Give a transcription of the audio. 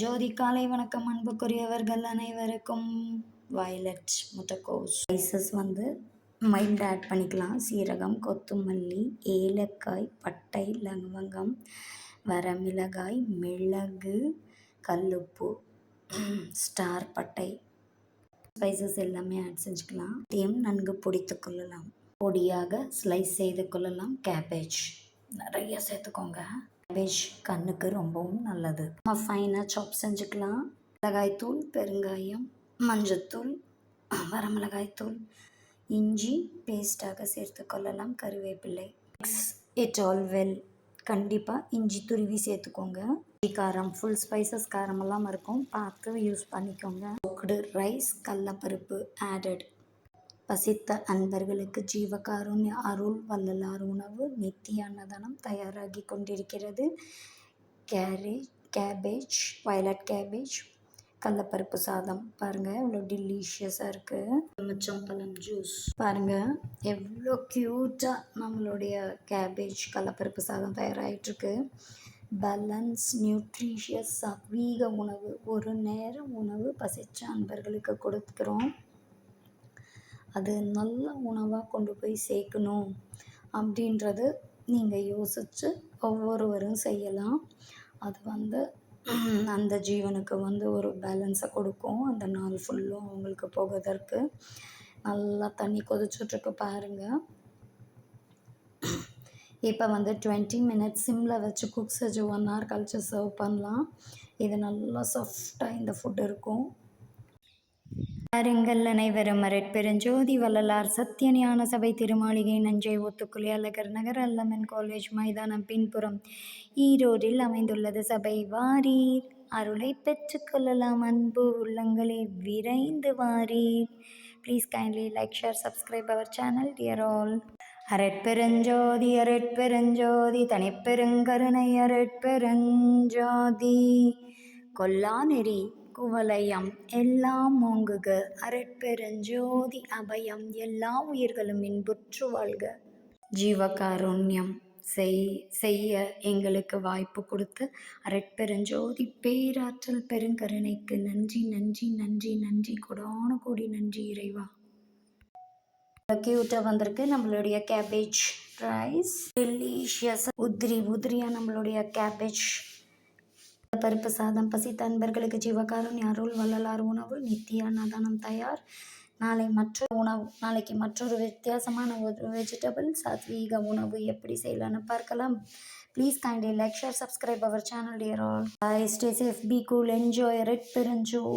ஜோதி காலை வணக்கம் அன்புக்குரியவர்கள் அனைவருக்கும். வயலட் முத்தக்கோஸ். ஸ்பைசஸ் வந்து மைல்டு ஆட் பண்ணிக்கலாம். சீரகம் கொத்தமல்லி ஏலக்காய் பட்டை லவங்கம் வரமிளகாய் மிளகு கல்லுப்பு ஸ்டார் பட்டை. ஸ்பைசஸ் எல்லாமே ஆட் செஞ்சுக்கலாம். இதையும் நன்கு பொடித்து கொள்ளலாம். பொடியாக ஸ்லைஸ் செய்து கொள்ளலாம். கேபேஜ் நிறைய சேர்த்துக்கோங்க. கேபேஜ் கண்ணுக்கு ரொம்பவும் நல்லது. நம்ம ஃபைனாக சாப் செஞ்சுக்கலாம். மிளகாய்த்தூள் பெருங்காயம் மஞ்சத்தூள் வரமிளகாய்த்தூள் இஞ்சி பேஸ்ட்டாக சேர்த்து கொள்ளலாம். கருவேப்பிலை மிக்ஸ் இட் ஆல் வெல் கண்டிப்பாக இஞ்சி துருவி சேர்த்துக்கோங்க. இஞ்சி காரம் ஃபுல் ஸ்பைசஸ் காரமெல்லாம் இருக்கும். பார்த்து யூஸ் பண்ணிக்கோங்க. குக்டு ரைஸ் கடலப்பருப்பு ஆடட் பசித்த அன்பர்களுக்கு ஜீவகாருண்ய அருள் வள்ளலார் உணவு நித்திய அன்னதானம் தயாராகி கொண்டிருக்கிறது. கேரேஜ் கேபேஜ் வயலட் கேபேஜ் கடலப்பருப்பு சாதம். பாருங்கள் எவ்வளோ டெலிஷியஸாக இருக்குது எலுமிச்சம்பழம் ஜூஸ் பாருங்கள் எவ்வளோ க்யூட்டாக நம்மளுடைய கேபேஜ் கடலப்பருப்பு சாதம் தயாராகிட்டுருக்கு பேலன்ஸ் நியூட்ரிஷியஸ் சத்வீக உணவு. ஒரு நேரம் உணவு பசிச்ச அன்பர்களுக்கு கொடுக்குறோம். அது நல்ல உணவாக கொண்டு போய் சேர்க்கணும் அப்படின்றது நீங்கள் யோசித்து ஒவ்வொருவரும் செய்யலாம். அது வந்து அந்த ஜீவனுக்கு வந்து ஒரு பேலன்ஸை கொடுக்கும். அந்த நாள் ஃபுல்லும் அவங்களுக்கு போவதற்கு நல்லா தண்ணி கொதிச்சுட்ருக்கு பாருங்கள் இப்போ வந்து டுவெண்ட்டி மினிட்ஸ் சிம்மில் வச்சு குக் செஞ்சு ஒன் ஹவர் கழிச்சு சர்வ் பண்ணலாம். இது நல்லா சாஃப்டாக இந்த ஃபுட் இருக்கும். அருங்கல் அனைவரும். பெருஞ்சோதி வள்ளலார் சத்தியஞான சபை திருமாளிகை நஞ்சை ஒத்துக்குழி அழகர் நகர் அல்லமன் காலேஜ் மைதானம் பின்புறம் ஈரோடில் அமைந்துள்ளது சபை வாரீர். அருளை பெற்றுக்கொள்ளலாம் அன்பு உள்ளங்களே விரைந்து வாரீர். Please kindly like share subscribe our channel dear all அரட்பெருஞ்சோதி அரட்பெருஞ்சோதி தனிப்பெருங்கருணை அரட்பெருஞ்சோதி. கொல்லா நெறி. குவலயம் எல்லாம் ஓங்குக. அரட்பெருஞ்சோதி அபயம் எல்லா உயிர்களும் இன்புற்று வாழ்க. ஜீவகாருண்யம் செய் செய்ய எங்களுக்கு வாய்ப்பு கொடுத்து அரட்பெருஞ்சோதி பேராற்றல் பெருங்கருணைக்கு நன்றி நன்றி நன்றி நன்றி. கொடான கோடி நன்றி இறைவா. க்யூட்டாக வந்திருக்கு நம்மளுடைய கேபேஜ் ரைஸ் டெலிஷியஸ் உதிரி உதிரியாக நம்மளுடைய கேபேஜ் பருப்பு சாதம் பசித்த அன்பர்களுக்கு ஜீவகாருண்ய அருள் வள்ளலார் உணவு நித்திய அன்னதானம் தயார். நாளை மற்ற உணவு நாளைக்கு மற்றொரு வித்தியாசமான ஒரு வெஜிடபிள் சாத்வீக உணவு எப்படி செய்யலான்னு பார்க்கலாம். Please kindly like share subscribe our channel dear all I stay safe be cool enjoy red பெருஞ்சோ